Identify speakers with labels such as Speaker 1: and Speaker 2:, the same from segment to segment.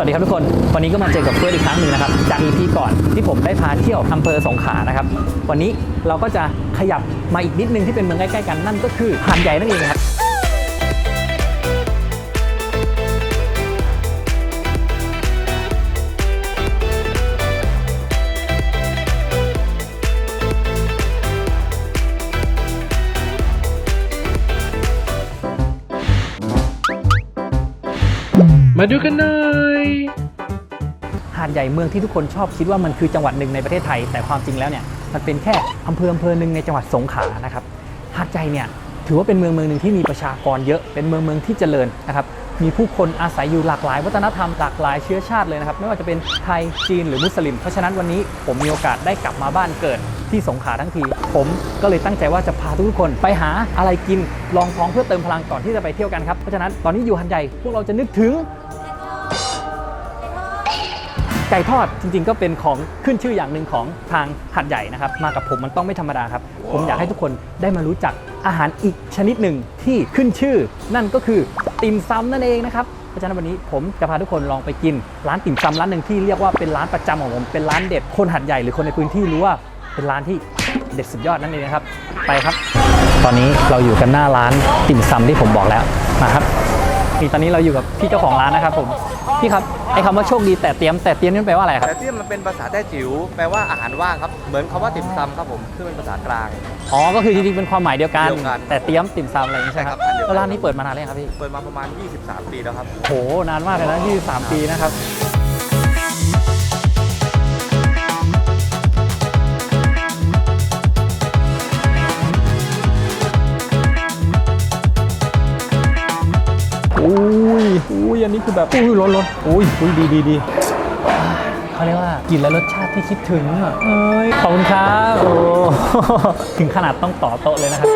Speaker 1: วัสดีครับทุกคน วันนี้ก็มาเจอกับเฟิร์สอีกครั้งหนึ่งนะครับจาก EP ก่อนที่ผมได้พาเที่ยวอำเภอสงขลานะครับ วันนี้เราก็จะขยับมาอีกนิดนึงที่เป็นเมืองใกล้ๆกันนั่นก็คือหาดใหญ่นั่นเองครับ
Speaker 2: มาดูกันหน่อย
Speaker 1: ใหญ่เมืองที่ทุกคนชอบคิดว่ามันคือจังหวัดหนึ่งในประเทศไทย แต่ความจริงแล้วเนี่ยมันเป็นแค่อำเภออำเภอหนึ่งในจังหวัดสงขลานะครับหาดใหญ่เนี่ยถือว่าเป็นเมืองเมืองหนึ่งที่มีประชากรเยอะเป็นเมืองเมืองที่เจริญนะครับมีผู้คนอาศัยอยู่หลากหลาย วัฒนธรรมหลากหลายเชื้อชาติเลยนะครับไม่ว่าจะเป็นไทยจีนหรือมุสลิม เพราะฉะนั้นวันนี้ผมมีโอกาสได้กลับมาบ้านเกิดที่สงขลาทั้งที ผมก็เลยตั้งใจว่าจะพาทุกคนไปหาอะไรกินลองท้องเพื่อเติมพลังก่อนที่จะไปเที่ยวกันครับเพราะฉะนั้นตอนนี้อยู่หันใหญ่พวกเราจะนึกถึง ไก่ทอดจริงๆ ก็เป็นของขึ้นชื่ออย่างหนึ่งของทางหัดใหญ่นะครับ มากับผมมันต้องไม่ธรรมดาครับ ผมอยากให้ทุกคนได้มารู้จักอาหารอีกชนิดหนึ่งที่ขึ้นชื่อ นั่นก็คือติ่มซำนั่นเองนะครับเพราะฉะนั้นวันนี้ผมจะพาทุกคนลองไปกิน ร้านติ่มซำร้านหนึ่งที่เรียกว่าเป็นร้านประจำของผมเป็นร้านเด็ดคนหัดใหญ่หรือคนในพื้นที่รู้ว่าเป็นร้านที่เด็ดสุดยอดนั่นเองนะครับ ไปครับ ตอนนี้เราอยู่กันหน้าร้านติ่มซำที่ผมบอกแล้วมาครับนี่ตอนนี้เราอยู่กับพี่เจ้าของร้านนะครับผมพี่ครับ ไอ้คำว่าโชคดีแต่เตรียมแต่เตรียมนี่มันแปลว่าอะไรครับ
Speaker 3: แต่ที่มันเป็นภาษาแต้จิ๋วแปลว่าอาหารว่างครับ เหมือนคำว่าติ่มซำครับผมซึ่งเป็นภาษากลาง
Speaker 1: อ๋อ ก็คือจริงๆเป็นความหมายเดียวกัน
Speaker 3: เดียวกัน
Speaker 1: แต่เตรียมติ่มซำอะไรอย่างนี้ใช่ไหมครับ
Speaker 3: ใช่ครับอันเดียวกัน
Speaker 1: แล้วร้านนี้เปิดมานานแล้วยังครับพี่
Speaker 3: เปิดมาประมาณ 23 ปีแล้วครับ
Speaker 1: โห นานมากเลยนะ23 ปีนะครับ คือแบบอุ้ยร้อนร้อนอุ้ยอุ้ยดีดีดีเขาเรียกว่ากินแล้วรสชาติที่คิดถึงอะเอ้ยขอบคุณครับโอ้ถึงขนาดต้องต่อโต๊ะเลยนะครับ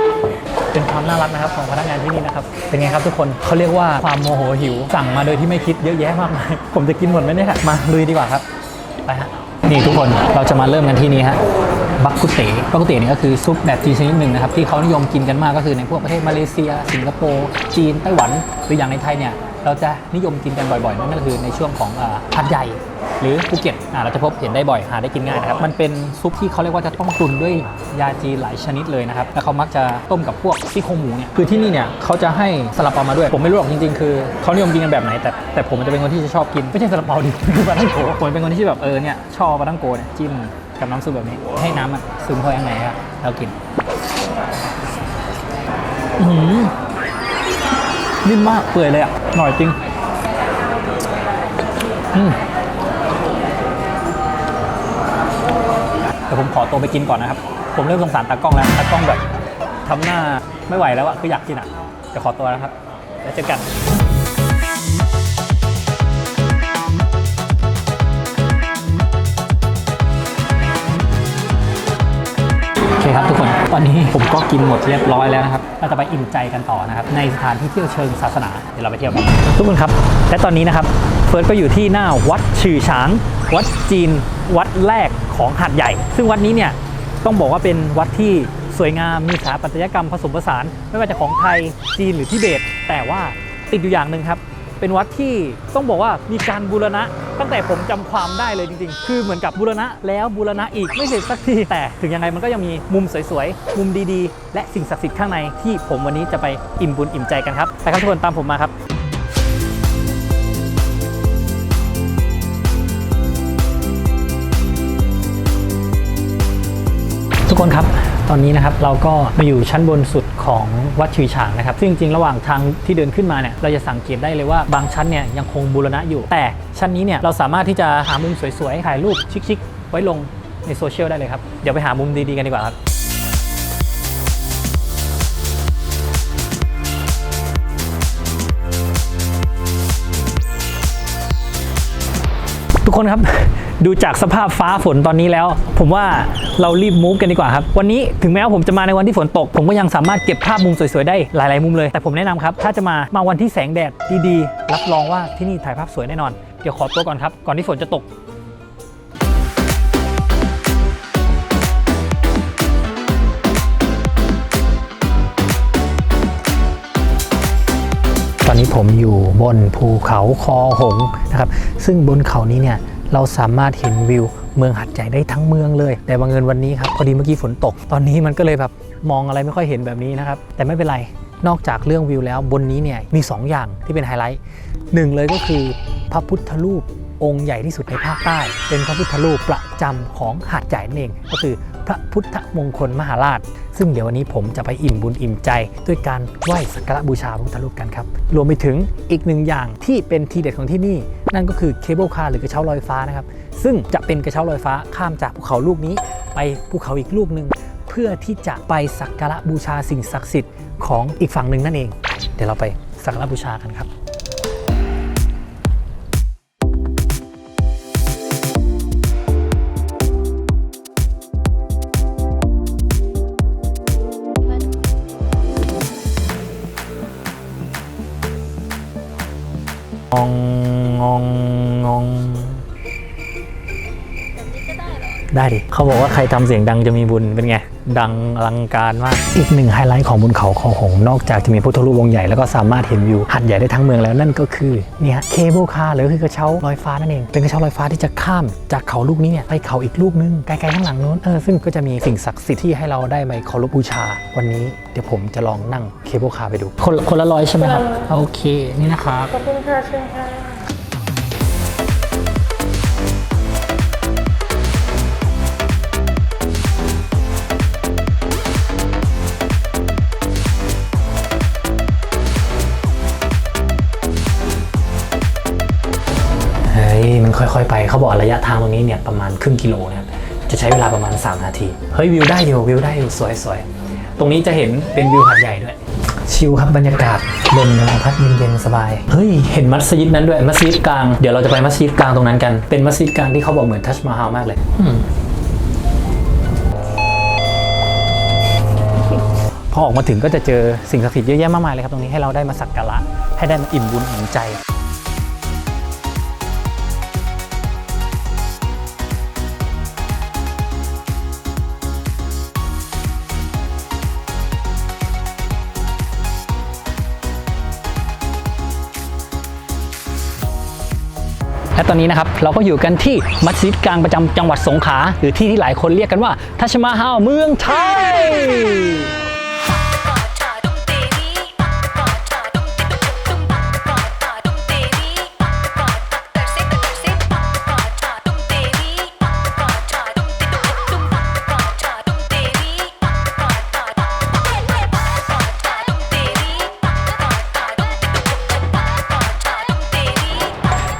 Speaker 1: เป็นความน่ารักนะครับของพนักงานที่นี่นะครับ เป็นไงครับทุกคนเขาเรียกว่าความโมโหหิว สั่งมาโดยที่ไม่คิดเยอะแยะมากมายผมจะกินหมดไหมเนี่ยมาลุยดีกว่าครับไปฮะนี่ทุกคนเราจะมาเริ่มกันที่นี่ฮะบักกุเต๋บักกุเต๋นี่ก็คือซุปแบบจีนชนิดหนึ่งนะครับที่เขานิยมกินกันมากก็คือในพวกประเทศมาเลเซีย สิงคโปร์จีนไต้หวันหรืออย่างในไทยเนี่ย เราจะนิยมกินกันบ่อยๆ นั่นก็คือในช่วงของอ่าพัดใหญ่หรือภูเก็ตเราจะพบเห็นได้บ่อยหาได้กินง่ายนะครับ มันเป็นซุปที่เขาเรียกว่าจะต้องตุนด้วยยาจีนหลายชนิดเลยนะครับ แล้วเขามักจะต้มกับพวกซี่โครงหมูเนี่ย คือที่นี่เนี่ยเขาจะให้สลับเปามาด้วย ผมไม่รู้หรอกจริงๆ คือเขานิยมกินกันแบบไหน แต่แต่ผมจะเป็นคนที่จะชอบกิน ไม่ใช่สลับเปาดิคือปลาท่องโกผมเป็นคนที่แบบเออเนี่ยชอบปลาท่องโกเนี่ยจิ้มกับน้ำซุปแบบนี้ ให้น้ำมันซึมเข้าไปข้างในครับแล้วกินอื้อหือนิ่มมากเปื่อยเลยอะ หน่อยจริงอืมเดี๋ยวผมขอตัวไปกินก่อนนะครับ ผมเริ่มสงสารตากล้องแล้ว ตากล้องแบบทำหน้าไม่ไหวแล้วอะคืออยากกินอะเดี๋ยวขอตัวนะครับ แล้วเจอกันโอเคครับทุกคน ตอนนี้ผมก็กินหมดเรียบร้อยแล้วนะครับ เราจะไปอิ่มใจกันต่อนะครับ ในสถานที่เที่ยวเชิงศาสนา เดี๋ยวเราไปเที่ยวกันทุกคนครับ และตอนนี้นะครับเฟิร์สก็อยู่ที่หน้าวัดฉือฉาง วัดจีน วัดแรกของหาดใหญ่ ซึ่งวัดนี้เนี่ยต้องบอกว่าเป็นวัดที่สวยงามมีสถาปัตยกรรมผสมผสาน ไม่ว่าจะของไทยจีนหรือทิเบต แต่ว่าติดอยู่อย่างหนึ่งครับ เป็นวัดที่ต้องบอกว่ามีการบูรณะ ตั้งแต่ผมจำความได้เลยจริงๆ คือเหมือนกับบูรณะแล้วบูรณะอีกไม่เสร็จสักทีแต่ถึงยังไงมันก็ยังมีมุมสวยๆ มุมดีๆ และสิ่งศักดิ์สิทธิ์ข้างในที่ผมวันนี้จะไปอิ่มบุญอิ่มใจกันครับไปครับทุกคนตามผมมาครับทุกคนครับ ตอนนี้นะครับเราก็มาอยู่ชั้นบนสุดของวัดชือฉางนะครับซึ่งจริงระหว่างทางที่เดินขึ้นมาเนี่ยเราจะสังเกตได้เลยว่าบางชั้นเนี่ยยังคงบูรณะอยู่ แต่ชั้นนี้เนี่ยเราสามารถที่จะหามุมสวยๆถ่ายรูปชิคๆไว้ลงในโซเชียลได้เลยครับ เดี๋ยวไปหามุมดีๆกันดีกว่าครับทุกคนครับ ดูจากสภาพฟ้าฝนตอนนี้แล้ว ผมว่าเรารีบมูฟกันดีกว่าครับ วันนี้ถึงแม้ว่าผมจะมาในวันที่ฝนตก ผมก็ยังสามารถเก็บภาพมุมสวยๆ ได้หลายๆ มุมเลย แต่ผมแนะนำครับ ถ้าจะมามาวันที่แสงแดดดีๆ รับรองว่าที่นี่ถ่ายภาพสวยแน่นอน เดี๋ยวขอตัวก่อนครับ ก่อนที่ฝนจะตกตอนนี้ผมอยู่บนภูเขาคอหงนะครับ ซึ่งบนเขานี้เนี่ย เราสามารถเห็นวิวเมืองหัดใหญ่ได้ทั้งเมืองเลย แต่บังเอิญวันนี้ครับพอดีเมื่อกี้ฝนตก ตอนนี้มันก็เลยแบบมองอะไรไม่ค่อยเห็นแบบนี้นะครับ แต่ไม่เป็นไร นอกจากเรื่องวิวแล้วบนนี้เนี่ยมี 2 อย่างที่เป็นไฮไลท์หนึ่งเลยก็คือพระพุทธรูปองค์ใหญ่ที่สุดในภาคใต้ เป็นพระพุทธรูปประจำของหาดใหญ่นั่นเอง ก็คือ พระพุทธมงคลมหาราช ซึ่งเดี๋ยววันนี้ผมจะไปอิ่มบุญอิ่มใจ ด้วยการไหว้สักการะบูชาพระพุทธรูปกันครับ รวมไปถึงอีกหนึ่งอย่างที่เป็นทีเด็ดของที่นี่ นั่นก็คือเคเบิลคาร์หรือกระเช้าลอยฟ้านะครับ ซึ่งจะเป็นกระเช้าลอยฟ้าข้ามจากภูเขาลูกนี้ ไปภูเขาอีกลูกหนึ่งเพื่อที่จะไปสักการะบูชาสิ่งศักดิ์สิทธิ์ของอีกฝั่งหนึ่งนั่นเอง เดี๋ยวเราไปสักการะบูชากันครับ ง
Speaker 2: ได้เหรอ
Speaker 1: ได้ดิเขาบอกว่าใครทำเสียงดังจะมีบุญเป็นไง ดังอลังการมาก อีกหนึ่งไฮไลท์ของบนเขาคอหงส์นอกจากจะมีพุทธรูปองค์ใหญ่แล้วก็สามารถเห็นวิวหัดใหญ่ได้ทั้งเมืองแล้วนั่นก็คือเนี่ยเคเบิลคาร์หรือคือกระเช้าลอยฟ้านั่นเอง เป็นกระเช้าลอยฟ้าที่จะข้ามจากเขาลูกนี้เนี่ยไปเขาอีกลูกนึงไกลๆข้างหลังนู้นเออซึ่งก็จะมีสิ่งศักดิ์สิทธิ์ที่ให้เราได้ไปเคารพบูชา วันนี้เดี๋ยวผมจะลองนั่งเคเบิลคาร์ไปดู คนคนละร้อยใช่ไหมครับโอเคนี่นะครับ
Speaker 2: ขอบคุณค่ะเชิญค่ะ
Speaker 1: ค่อยๆ ไปเขาบอกระยะทางตรงนี้เนี่ยประมาณครึ่งกิโลนะครับจะใช้เวลาประมาณ 3 นาที เฮ้ยวิวได้อยู่วิวได้อยู่สวยๆ ตรงนี้จะเห็นเป็นวิวหัดใหญ่ด้วย ชิลครับบรรยากาศลมกำลังพัดเย็นๆสบาย เฮ้ยเห็นมัสยิดนั้นด้วยมัสยิดกลางเดี๋ยวเราจะไปมัสยิดกลางตรงนั้นกันเป็นมัสยิดกลางที่เขาบอกเหมือนทัชมาฮาลมากเลยพอออกมาถึงก็จะเจอสิ่งศักดิ์สิทธิ์เยอะแยะมากมายเลยครับตรงนี้ให้เราได้มาสักการะให้ได้มาอิ่มบุญอิ่มใจ และตอนนี้นะครับเราก็อยู่กันที่มัสยิดกลางประจำจังหวัดสงขลาหรือที่ที่หลายคนเรียกกันว่าทัชมาฮาลเมืองไทย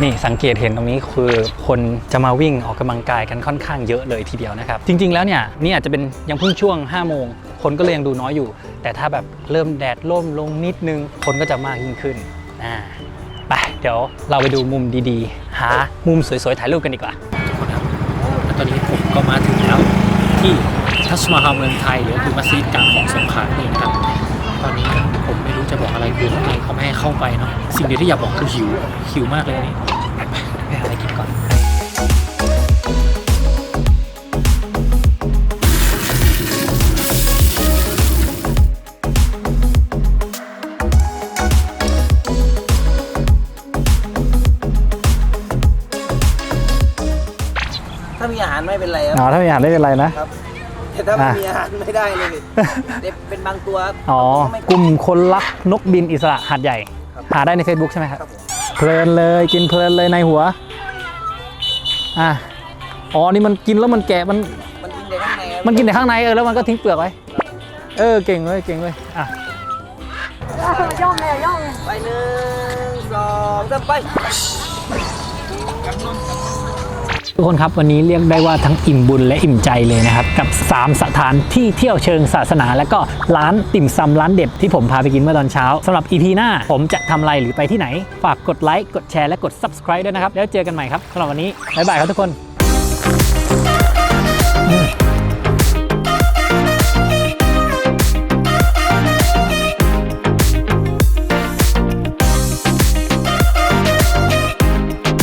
Speaker 1: นี่สังเกตเห็นตรงนี้คือคนจะมาวิ่งออกกำลังกายกันค่อนข้างเยอะเลยทีเดียวนะครับ จริง ๆ แล้วเนี่ยนี่อาจจะเป็นยังเพิ่งช่วง 5 โมง คนก็เลยยังดูน้อยอยู่ แต่ถ้าแบบเริ่มแดดร่มลงนิดนึง คนก็จะมากยิ่งขึ้นอ่าไปเดี๋ยวเราไปดูมุมดีๆ หามุมสวยๆถ่ายรูปกันดีกว่าทุกคนครับตอนนี้ผมก็มาถึงแล้วที่ทัชมาฮาเมืองไทยหรือคือมัสยิดกลางของสงขลาเองครับ ตอนนี้ รู้จะบอกอะไรคือข้างในเขาไม่ให้เข้าไปเนาะสิ่งเดียวที่อยากบอกคือหิวหิวมากเลยวันนี้ไปไปหาอะไรกินก่อน
Speaker 4: ถ้ามีอาหารไม่เป็นไรค
Speaker 1: อ๋
Speaker 4: รับ
Speaker 1: อถ้ามีอาหารไม่เป็นไรนะ
Speaker 4: แต่ถ้าไม่
Speaker 1: อะ
Speaker 4: มีอาหารไม่ได้เลยเด็กเป็นบางตัวครับ
Speaker 1: อ๋อ
Speaker 4: ไม่
Speaker 1: กลุ่มคนรักนกบินอิสระหัดใหญ่ หาได้ใน Facebook ใช่ไหมครับ
Speaker 4: ครับผม
Speaker 1: เพลินเลยกินเพลินเลยในหัว อะอ๋อ นี่มันกินแล้วมันแกะมัน
Speaker 4: มันกินแต่ข้างในครับ
Speaker 1: มันกินแต่ข้างในเออแล้วมันก็ทิ้งเปลือกไว้ เออเก่งเลยเก่งเลยอะ
Speaker 2: ย่องเลยย่องเลย
Speaker 4: ไปหนึ่งสองสามไป
Speaker 1: ทุกคนครับวันนี้เรียกได้ว่าทั้งอิ่มบุญและอิ่มใจเลยนะครับ กับ 3 สถานที่เที่ยวเชิงศาสนา และก็ร้านติ่มซำร้านเด็ดที่ผมพาไปกินเมื่อตอนเช้าสำหรับ EP หน้า ผมจะทำอะไรหรือไปที่ไหน ฝากกดไลค์กดแชร์และกด Subscribe ด้วยนะครับ แล้วเจอกันใหม่ครับสำหรับวันนี้บ๊ายบายครับทุกคน